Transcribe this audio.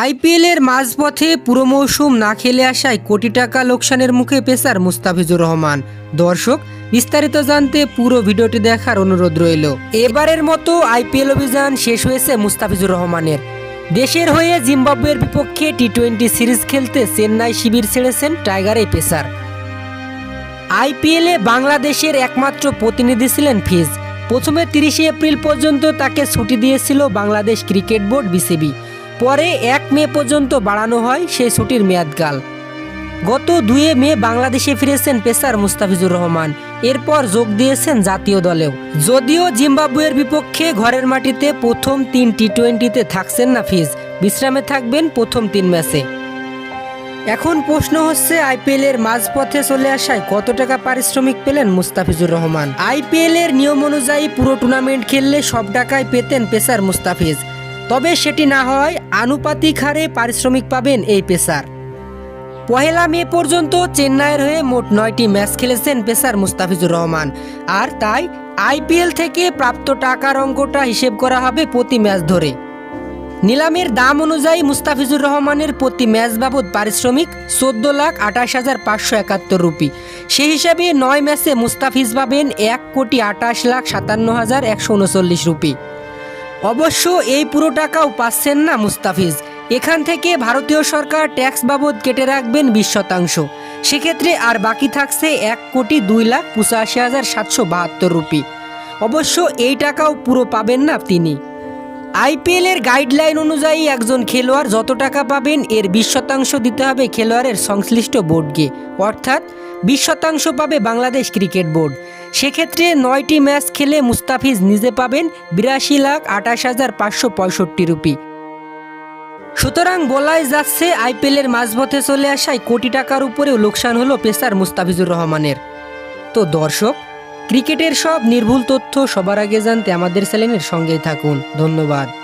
আইপিএলের মাঝপথে পুরো মৌসুম না খেলে আসায় কোটি টাকা লোকসানের মুখে পেসার মুস্তাফিজুর রহমান। দর্শক, বিস্তারিত জানতে পুরো ভিডিওটি দেখার অনুরোধ রইল। এবারের মতো আইপিএল অভিযান শেষ হয়েছে মুস্তাফিজুর রহমানের। দেশের হয়ে জিম্বাবুয়ের বিপক্ষে টি টোয়েন্টি সিরিজ খেলতে চেন্নাই শিবির ছেড়েছেন টাইগার এই পেসার। আইপিএলে বাংলাদেশের একমাত্র প্রতিনিধি ছিলেন ফিজ। প্রথমে তিরিশে এপ্রিল পর্যন্ত তাকে ছুটি দিয়েছিল বাংলাদেশ ক্রিকেট বোর্ড বিসিবি। পরে এক মে পর্যন্ত বাড়ানো হয় সেই ছুটির মেয়াদকাল। গত দুয়ে মে বাংলাদেশে ফিরেছেন পেসার মুস্তাফিজুর রহমান। এরপর যোগ দিয়েছেন জাতীয় দলেও। যদিও জিম্বাবুয়ের বিপক্ষে ঘরের মাটিতে প্রথম তিন টি টোয়েন্টিতে থাকছেন না ফিজ বিশ্রামে থাকবেন প্রথম তিন ম্যাচে। এখন প্রশ্ন হচ্ছে আইপিএল এর মাঝপথে চলে আসায় কত টাকা পারিশ্রমিক পেলেন মুস্তাফিজুর রহমান? আইপিএল এর নিয়ম অনুযায়ী পুরো টুর্নামেন্ট খেললে সব টাকায় পেতেন পেসার মুস্তাফিজ। তবে সেটি না হয় আনুপাতিক হারে পারিশ্রমিক পাবেন এই পেসার। পহেলা মে পর্যন্ত চেন্নাইয়ের হয়ে মোট নয়টি ম্যাচ খেলেছেন পেসার মুস্তাফিজুর রহমান। আর তাই আইপিএল থেকে প্রাপ্ত টাকার অঙ্কটা হিসেব করা হবে প্রতি ম্যাচ ধরে। নিলামের দাম অনুযায়ী মুস্তাফিজুর রহমানের প্রতি ম্যাচ বাবদ পারিশ্রমিক চোদ্দ লাখ আঠাশ হাজার পাঁচশো একাত্তর রুপি। সেই হিসাবে নয় ম্যাচে মুস্তাফিজ পাবেন এক কোটি আঠাশ লাখ সাতান্ন হাজার একশো উনচল্লিশ রুপি। অবশ্য এই পুরো টাকাও পাচ্ছেন না মুস্তাফিজ। এখান থেকে ভারতীয় সরকার ট্যাক্স বাবদ কেটে রাখবেন বিশ শতাংশ। সেক্ষেত্রে আর বাকি থাকছে এক কোটি দুই লাখ পঁচাশি হাজার সাতশো বাহাত্তর রুপি। অবশ্য এই টাকাও পুরো পাবেন না তিনি। আইপিএল এর গাইডলাইন অনুযায়ী একজন খেলোয়াড় যত টাকা পাবেন, এর বিশ শতাংশ দিতে হবে খেলোয়াড়ের সংশ্লিষ্ট বোর্ডকে। অর্থাৎ বিশ শতাংশ পাবে বাংলাদেশ ক্রিকেট বোর্ড। সেক্ষেত্রে নয়টি ম্যাচ খেলে মুস্তাফিজ নিজে পাবেন বিরাশি লাখ আঠাশ হাজার পাঁচশো পঁয়ষট্টি রুপি। সুতরাং বলাই যাচ্ছে, আইপিএলের মাঝপথে চলে আসায় কোটি টাকার উপরেও লোকসান হলো পেসার মুস্তাফিজুর রহমানের। তো দর্শক, ক্রিকেটের সব নির্ভুল তথ্য সবার আগে জানতে আমাদের চ্যানেলের সঙ্গেই থাকুন। ধন্যবাদ।